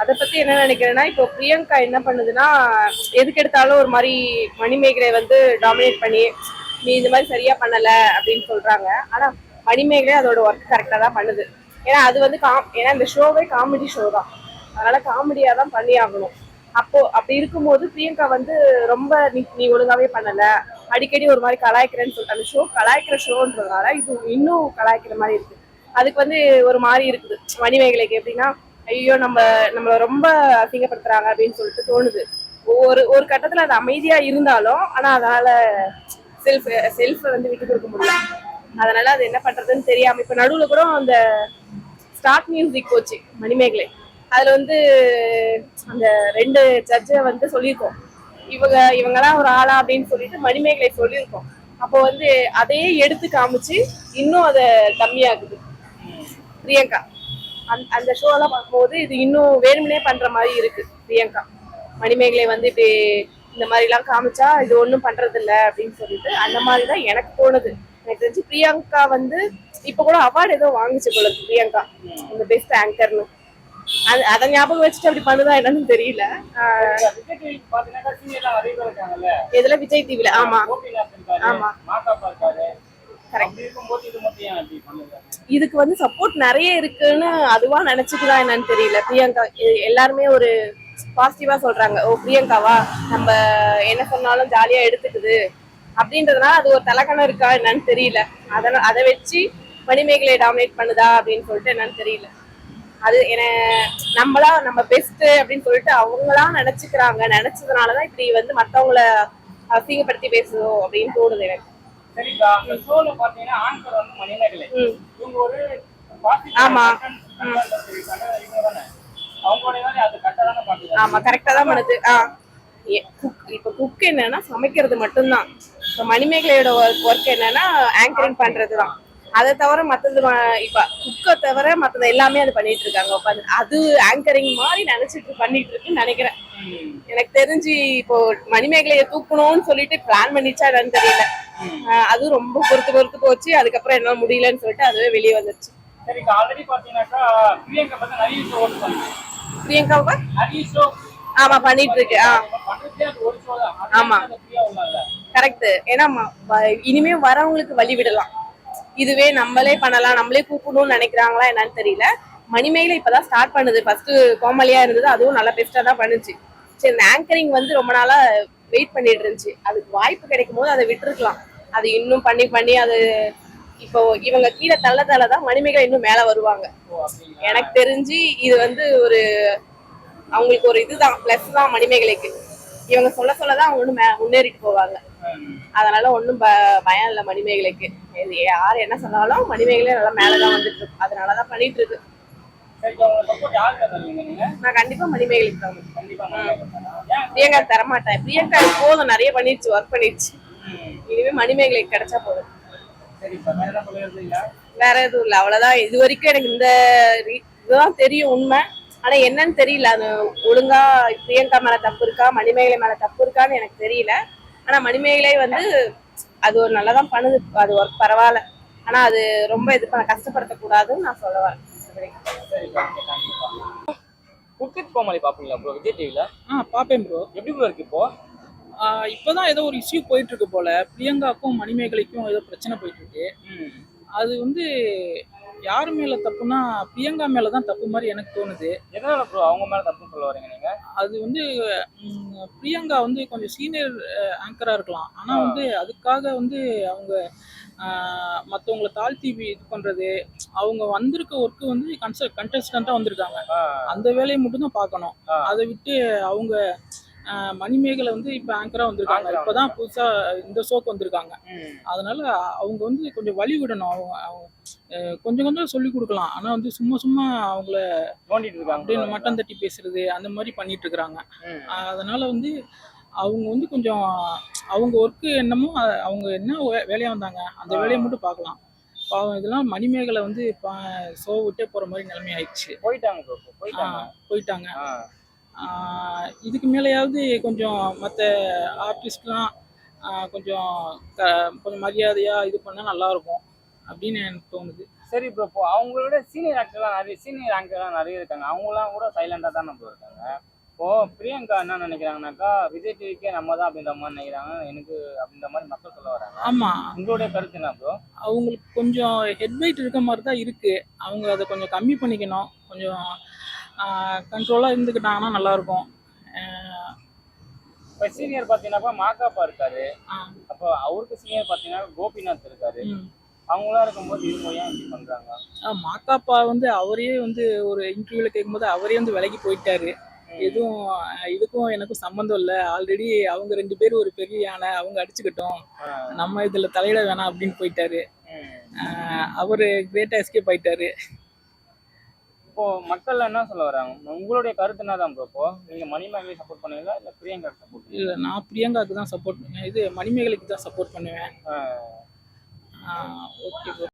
அதை பத்தி என்ன நினைக்கிறேன்னா இப்போ பிரியங்கா என்ன பண்ணுதுன்னா எதுக்கு எடுத்தாலும் ஒரு மாதிரி மணிமேகலை வந்து டாமினேட் பண்ணி நீ இந்த மாதிரி சரியா பண்ணல அப்படின்னு சொல்றாங்க. ஆனா மணிமேகலை அதோட ஒர்க் கரெக்டா தான் பண்ணுது. ஏன்னா அது வந்து காம் ஏன்னா இந்த ஷோவே காமெடி ஷோ தான். அதனால காமெடியா தான் பண்ணி ஆகணும் அப்போ அப்படி இருக்கும்போது பிரியங்கா வந்து ரொம்ப நீ நீ ஒழுங்காவே பண்ணல. அடிக்கடி ஒரு மாதிரி கலாய்க்கிறேன்னு சொல்லிட்டு அந்த ஷோ கலாய்க்கிற ஷோன்றதுனால இது இன்னும் கலாய்க்கிற மாதிரி இருக்கு. அதுக்கு வந்து ஒரு மாதிரி இருக்குது. மணிமேகலைக்கு எப்படின்னா ஐயோ நம்ம நம்மள ரொம்ப அசிங்கப்படுத்துறாங்க அப்படின்னு சொல்லிட்டு தோணுது. ஒரு ஒரு கட்டத்துல அது அமைதியா இருந்தாலும் ஆனா அதனால செல்ஃப் செல்ஃப் வந்து விட்டு கொடுக்க முடியல. அதனால அது என்ன பண்றதுன்னு தெரியாம இப்ப நடுவுல கூட அந்த ஸ்டார்ட் மியூசிக் போச்சு மணிமேகலை அதுல வந்து அந்த ரெண்டு ஜட்ஜை வந்து சொல்லியிருக்கோம். இவங்க இவங்கெல்லாம் ஒரு ஆளா அப்படின்னு சொல்லிட்டு மணிமேகலை சொல்லியிருக்கோம். அப்போ வந்து அதையே எடுத்து காமிச்சு இன்னும் அதை கம்மியாகுது. பிரியங்கா அந்த அந்த ஷோலாம் பார்க்கும்போது இது இன்னும் வேணும்னே பண்ற மாதிரி இருக்கு பிரியங்கா. மணிமேகலை வந்து இப்படி இந்த மாதிரி எல்லாம் காமிச்சா இது ஒன்றும் பண்றது இல்லை அப்படின்னு சொல்லிட்டு அந்த மாதிரி தான் எனக்கு தோணுது. எனக்கு தெரிஞ்சு பிரியங்கா வந்து இப்போ கூட அவார்டு ஏதோ வாங்குச்சு போல பிரியங்கா இந்த பெஸ்ட் ஆங்கர்னு அது அதை ஞாபகம் வச்சுட்டு அப்படி பண்ணுதா என்னன்னு தெரியல. இதுல விஜய் டிவில ஆமா. ஆமா. இதுக்கு வந்து சப்போர்ட் நிறைய இருக்குன்னு அதுவா நினைச்சுக்குதா என்னன்னு தெரியல. பிரியங்கா எல்லாருமே ஒரு பாசிட்டிவா சொல்றாங்க. ஓ பிரியங்காவா? நம்ம என்ன சொன்னாலும் ஜாலியா எடுத்துக்குது. அப்படின்றதுனால அது ஒரு தலக்கணம் இருக்கா என்னன்னு தெரியல. அதனால அதை வச்சு மணிமேகலை டாமினேட் பண்ணுதா அப்படின்னு சொல்லிட்டு என்னன்னு தெரியல. அது என்ன நம்மளா நம்ம பெஸ்ட் அப்படின்னு சொல்லிட்டு அவங்களா நினைச்சுக்கிறாங்க. நினைச்சதுனாலதான் இப்படி வந்து மத்தவங்கள அசிங்கப்படுத்தி பேசுதோ அப்படின்னு தோணுது எனக்கு. ஆமா. ஆமா கரெக்டா தான் பண்ணுது. இப்ப குக் என்னன்னா சமைக்கிறது மட்டும்தான். இப்ப மணிமேகலையோட ஒர்க் என்னன்னா ஆங்கரிங் பண்றதுதான். அதை தவிர மத்தது ம- இப்ப குக்கை தவிர மத்தது எல்லாமே அது பண்ணிட்டு இருக்காங்க. உட்காந்து அது ஆங்கரிங் மாதிரி நினைச்சிட்டு பண்ணிட்டு இருக்குன்னு நினைக்கிறேன். எனக்கு தெரிஞ்சு இப்போ மணிமேகலையை தூக்கணும்னு சொல்லிட்டு பிளான் பண்ணிச்சா என்னன்னு தெரியல. அதுவும் ரொம்ப பொறுத்து பொறுத்து போச்சு. அதுக்கப்புறம் என்னால முடியலன்னு சொல்லிட்டு அதுவே வெளியே வந்துருச்சு. சரிக்கா ஆல்ரெடி பாத்தீங்கன்னாக்கா பிரியங்கா பத்தி நிறைய ஷோ ஓட்டு பண்ணுங்க பிரியங்காவுக்கு நிறைய ஷோ ஆமா பண்ணிட்டு இருக்கு. அது ஆமா. கரெக்ட் ஏன்னா இனிமே வரவங்களுக்கு வழி விடலாம். இதுவே நம்மளே பண்ணலாம் நம்மளே கூப்பிடணும்னு நினைக்கிறாங்களா என்னன்னு தெரியல. மணிமேகலை இப்பதான் ஸ்டார்ட் பண்ணுது. ஃபர்ஸ்ட் கோமலியா இருந்தது. அதுவும் நல்லா பெஸ்டா தான் பண்ணுச்சு. சரி இந்த ஆங்கரிங் வந்து ரொம்ப நாளா வெயிட் பண்ணிட்டு இருந்துச்சு. அதுக்கு வாய்ப்பு கிடைக்கும் போது அதை விட்டுருக்கலாம். அது இன்னும் பண்ணி பண்ணி அது இப்போ இவங்க கீழே தள்ள தள்ள தான் மணிமேகலை இன்னும் மேல வருவாங்க. எனக்கு தெரிஞ்சு இது வந்து ஒரு அவங்களுக்கு ஒரு இதுதான் பிளஸ் தான் மணிமேகலைக்கு. இவங்க சொல்ல சொல்லதான் அவங்க இன்னும் மே- முன்னேறிட்டு போவாங்க. அதனால ஒன்றும் பயம் இல்லை மணிமேகலைக்கு. இது யார் என்ன சொன்னாலும் மணிமேகலை நல்லா மேலதான் வந்துட்டு இருக்கு. அதனாலதான் பண்ணிட்டு இருக்கு. நான் கண்டிப்பா மணிமேகலைக்கு தான் தானா? பிரியங்கா தரமாட்டேன். பிரியங்கா போதும் நிறைய பண்ணிடுச்சு ஒர்க் பண்ணிடுச்சு. இனிமே மணிமேகலைக்கு கிடைச்சா போதும். வேற எதுவும் இல்லை? அவ்வளவுதான். இது வரைக்கும் எனக்கு இந்த இதுதான் தெரியும் உண்மை. ஆனா என்னன்னு தெரியல. அது ஒழுங்கா பிரியங்கா மேல தப்பு இருக்கா மணிமேகலை மேல தப்பு இருக்கான்னு எனக்கு தெரியல. ஆனா மணிமேகலை வந்து அது ஒரு நல்லதான் பண்ணுது. அது ஒர்க் பரவாயில்ல. ஆனா அது ரொம்ப இது பண்ண கஷ்டப்படுத்தக்கூடாதுன்னு நான் சொல்ல வரேன். குர்தித் கோமாளி பாப்பீங்களா ப்ரோ விஜய் டிவில ஆ பார்ப்பேன் ப்ரோ எப்படி ப்ரோ இருக்கு இப்போ? இப்போதான் ஏதோ ஒரு இஷ்யூ போயிட்டு இருக்கு போல. பிரியங்காக்கும் மணிமேகலைக்கும் ஏதோ பிரச்சனை போயிட்டு இருக்கு. அது வந்து யார் மேல தப்புனா பிரியங்கா மேல தான் தப்பு மாதிரி எனக்கு தோணுது. எதனால ப்ரோ அவங்க மேல தப்புன்னு சொல்ல வரீங்க நீங்க? அது வந்து பிரியங்கா வந்து கொஞ்சம் சீனியர் ஆங்கரா இருக்கலாம். ஆனா வந்து அதுக்காக வந்து அவங்க மற்றவங்களை தாழ்த்தி இது பண்றது அவங்க வந்திருக்க ஒர்க்கு வந்து கன்ச கண்டஸ்டண்டா வந்திருக்காங்க. அந்த வேலையை மட்டும் தான் பார்க்கணும். அதை விட்டு அவங்க மணிமேகலை வந்து இப்போ ஆங்கரா வந்திருக்காங்க. Anchor ஆ இப்போதான் புதுசா இந்த ஷோக்கு வந்திருக்காங்க. அதனால அவங்க வந்து கொஞ்சம் வழி விடணும். அவங்க கொஞ்சம் கொஞ்சம் சொல்லி கொடுக்கலாம். ஆனா வந்து சும்மா சும்மா அவங்கள bro. மட்டம் தட்டி பேசுறது அந்த மாதிரி பண்ணிட்டு இருக்கிறாங்க. அதனால வந்து அவங்க வந்து கொஞ்சம் அவங்க ஒர்க்கு என்னமோ அவங்க என்ன வே- வேலையா வந்தாங்க அந்த. வேலையை மட்டும் பார்க்கலாம். பாவம் இதெல்லாம் மணிமேகலை வந்து ஷோ விட்டே போற மாதிரி நிலைமை ஆயிடுச்சு போயிட்டாங்க. போயிட்டாங்க. இதுக்கு மேலேயாவது கொஞ்சம் மற்ற ஆர்டிஸ்ட்லாம் கொஞ்சம் க கொஞ்சம் மரியாதையாக இது பண்ணால் நல்லாயிருக்கும் அப்படின்னு எனக்கு தோணுது. சரி ப்ரோ இப்போ அவங்களோட சீனியர் ஆக்டர்லாம் நிறைய சீனியர் ஆக்டர்லாம் நிறைய இருக்காங்க. அவங்கலாம் கூட சைலண்டாக தான் ப்ரோ இருக்காங்க. இப்போ பிரியங்கா என்ன நினைக்கிறாங்கனாக்கா விஜய் டிவிக்கே நம்ம தான் அப்படின்ற மாதிரி நினைக்கிறாங்க. எனக்கு அப்படின்ற மாதிரி மக்கள் சொல்ல வராங்க. ஆமா. உங்களுடைய கருத்து என்ன ப்ரோ அவங்களுக்கு கொஞ்சம் ஹெட்வைட் இருக்க மாதிரி தான் இருக்கு. அவங்க அதை கொஞ்சம் கம்மி பண்ணிக்கணும். கொஞ்சம் கண்ட்ரோலாக இருந்துக்கிட்டாங்கன்னா நல்லா இருக்கும் ஆஹ் இப்போ சீனியர் பார்த்தீங்கன்னாக்கா மாக்காப்பா இருக்காரு. அப்போ அவருக்கு சீனியர் பார்த்தீங்கன்னா கோபிநாத் இருக்காரு. ம். அவங்களாம் இருக்கும்போது இவங்க ஏன் இப்படி பண்றாங்க? ஆஹ் மாக்காப்பா வந்து அவரே வந்து ஒரு இன்டர்வியூல கேட்கும்போது அவரே வந்து விலகி போயிட்டாரு. எதுவும் இதுக்கும் எனக்கும் சம்மந்தம் இல்லை. ஆல்ரெடி அவங்க ரெண்டு பேரும் ஒரு பெரிய யானை அவங்க அடிச்சுக்கிட்டோம். நம்ம இதுல தலையிட வேணாம் அப்படின்னு போயிட்டாரு. அவரு கிரேட்டா எஸ்கேப் ஆயிட்டாரு. இப்போ மக்கள் என்ன சொல்ல வராங்க? உங்களுடைய கருத்து என்ன தான் ப்ரோ இப்போ? நீங்க மணிமேகலை சப்போர்ட் பண்ணுவீங்களா? இல்ல பிரியங்கா சப்போர்ட் இல்ல நான் பிரியங்காக்கு தான் சப்போர்ட் இது மணிமேகலைக்கு தான் சப்போர்ட் பண்ணுவேன். ஓகே